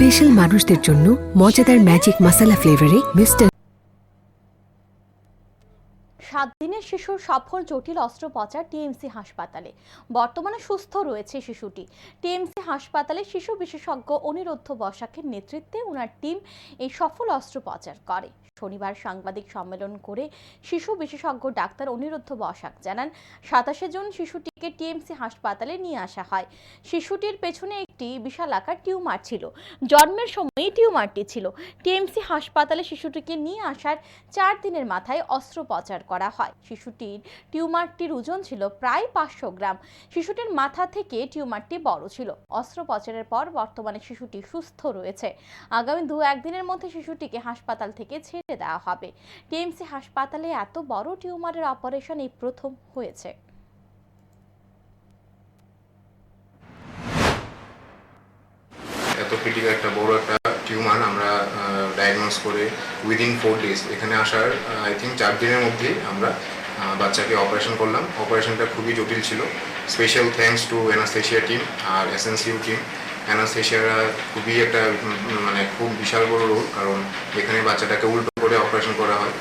Special মানুষদের জন্য মজাদার ম্যাজিক মাসালা ফ্লেভারে মিস্টার সাত দিনের শিশুর সফল জটিল অস্ত্রোপচার টিএমসি হাসপাতালে। বর্তমানে সুস্থ রয়েছে শিশুটি। টিএমসি হাসপাতালে শিশু বিশেষজ্ঞ অনিরুদ্ধ বসাকের নেতৃত্বে ওনার টিম এই সফল অস্ত্রোপচার করে। শনিবার সাংবাদিক সম্মেলন করে শিশু বিশেষজ্ঞ ডাক্তার অনিরুদ্ধ বসাক জানান, সাতাশে জুন শিশুটিকে টিএমসি হাসপাতালে নিয়ে আসা হয়। শিশুটির পেছনে একটি বিশাল আকার টিউমার ছিল। জন্মের সময়ই টিউমারটি ছিল। টিএমসি হাসপাতালে শিশুটিকে নিয়ে আসার চার দিনের মাথায় অস্ত্রোপচার করা হয়। শিশুটির টিউমারটির ওজন ছিল প্রায় পাঁচশো গ্রাম। শিশুটির মাথা থেকে টিউমারটি বড় ছিল। অস্ত্রোপচারের পর বর্তমানে শিশুটি সুস্থ রয়েছে। আগামী দু, একদিনের মধ্যে শিশুটিকে হাসপাতাল থেকে ছেড়ে দেওয়া হবে। টিএমসি হাসপাতালে এত বড় টিউমারের অপারেশন এই প্রথম হয়েছে। এত ক্রিটিক্যাল একটা বড় একটা টিউমার আমরা ডায়াগনোস করে উইদিন ফোর ডেজ এখানে আসার আই থিঙ্ক চার দিনের মধ্যেই আমরা বাচ্চাকে অপারেশন করলাম। অপারেশনটা খুবই জটিল ছিল। Special thanks to anaesthesia team R SNCU team অ্যানাস্থেশিয়ারা খুবই একটা মানে খুব বিশাল বড় রোল কারণ এখানে বাচ্চাটাকে উল্টো করে অপারেশন করা হয়।